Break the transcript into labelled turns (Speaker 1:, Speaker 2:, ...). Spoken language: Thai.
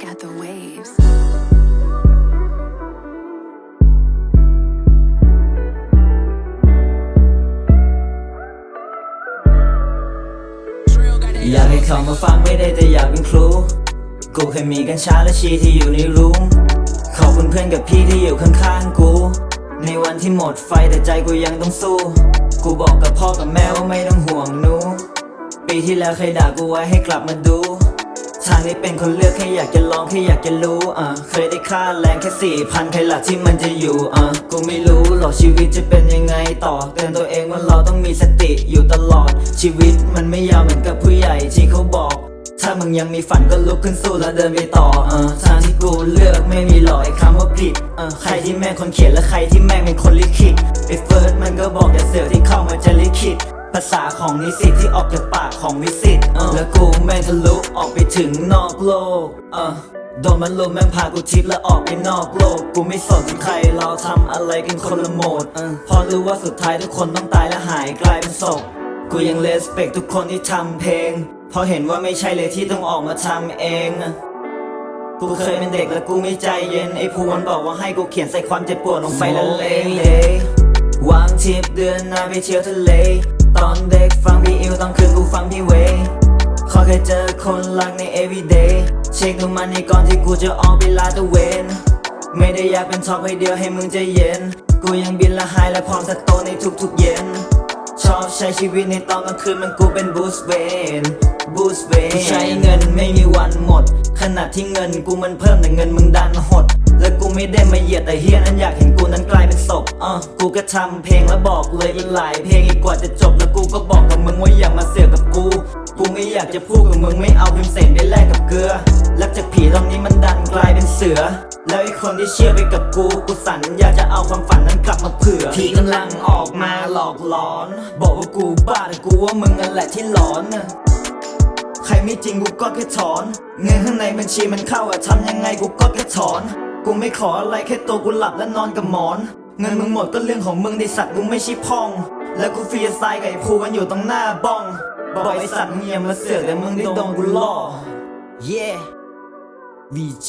Speaker 1: look at the waves. อยากให้เขามาฟังไม่ได้แต่อยากเป็นครู กูเคยมีกัญชาและชีที่อยู่ในรูมขอบคุณเพื่อนกับพี่ที่อยู่ข้างๆกู ในวันที่หมดไฟแต่ใจกูยังต้องสู้ กูบอกกับพ่อกับแม่ว่าไม่ต้องห่วงหนู ปีที่แล้วเคยด่ากูไว้ให้กลับมาดู ทางนี้เป็นคนเลือกแค่อยากจะลองแค่อยากจะรู้อะเคยได้ค่าแรงแค่สี่พันใครล่ะที่มันจะอยู่อะกูไม่รู้หรอกชีวิตจะเป็นยังไงต่อเตือนตัวเองว่าเราต้องมีสติอยู่ตลอด ชีวิตมันไม่ยาวเหมือนกับผู้ใหญ่ที่เขาบอกถ้ามึงยังมีฝันก็ลุกขึ้นสู้แล้วเดินไปต่ออทางที่กูเลือกไม่มีหรอกไอ้คำว่าผิดอะใครที่แม่งคนเขียนและใครที่แม่งเป็นคนลิขิตไอ้เฟิร์สมันก็บอกแต่เสือที่เข้ามาจะลิขิต ภาษาของนิสิตที่ออกจากปากของวิสิตอะแล้วกูแม่งทะลุออกไปถึงนอกโลกอะโดนมันลุมแม่งพากูทิพย์แล้วออกไปนอกโลก กูไม่สนใครเราทำอะไรกันคนละโหมดอะเพอรู้ว่าสุดท้ายทุกคนต้องตายและหายกลายเป็นศพกูยังเลสเปกทุกคนที่ทำเพลง เพราะเห็นว่าไม่ใช่เลยที่ต้องออกมาทำเองอะกูเคยเป็นเด็กและกูไม่ใจเย็น ไอ้ภูมันบอกว่าให้กูเขียนใส่ความเจ็บปวดลงไปละเลงเลยวางทริปเดือนหน้าไปเที่ยวทะเล ตอนเด็กฟังพี่อิวตอนคืนกูฟังพี่เวขอแค่เจอคนรักใน everyday เช็คดูมันในก่อนที่กูจะออกไปลาตะเวนไม่ได้อยากเป็นท็อปให้เดียวให้มึงใจเย็น กูยังบินละหายและพร้อมสโตในทุกๆเย็น ชอบใช้ชีวิตในตอนกลางคืนมันกูเป็นบูสเวนบูสเวนใช้เงินไม่มีวันหมด ขนาดที่เงินกูมันเพิ่มแต่เงินมึงดันหด และกูไม่ได้มาเหยียดแต่เฮียนั้นอยากเห็น อะกูก็ทำเพลงแล้วบอกเลยอีกหลาย เพลงอีกกว่าจะจบแล้วกูก็บอกกับมึงว่าอย่ามาเสือกกับกู กูไม่อยากจะพูดกับมึงไม่เอาพิมเสนไปแลกกับเกลือรักจากผีตอนนี้มันดันกลายเป็นเสือ แล้วไอ้คนที่เชื่อไปกับกู กูสัญญาจะเอาความฝันนั้นกลับมาเผื่อผีกำลังออกมาหลอกหลอน บอกว่ากูบ้าแต่กูว่ามึงนั่นแหละที่หลอนน่ะใครไม่จริงกูก็แค่ถอน เงินข้างในบัญชีมันเข้าอะทำยังไงกูก็แค่ถอน กูไม่ขออะไรแค่ตัวกูหลับและนอนกับหมอน เงินมึงหมดก็เรื่องของมึงในสัตว์กูไม่ใช่พ่อง แล้วกูฟรีสไตล์กับไอ้ภูกันอยู่ตรงหน้าบ้องบอกไอ้สัตว์มึงอย่ามาเสือกแต่มึงได้โดนกูล่อ yeah VG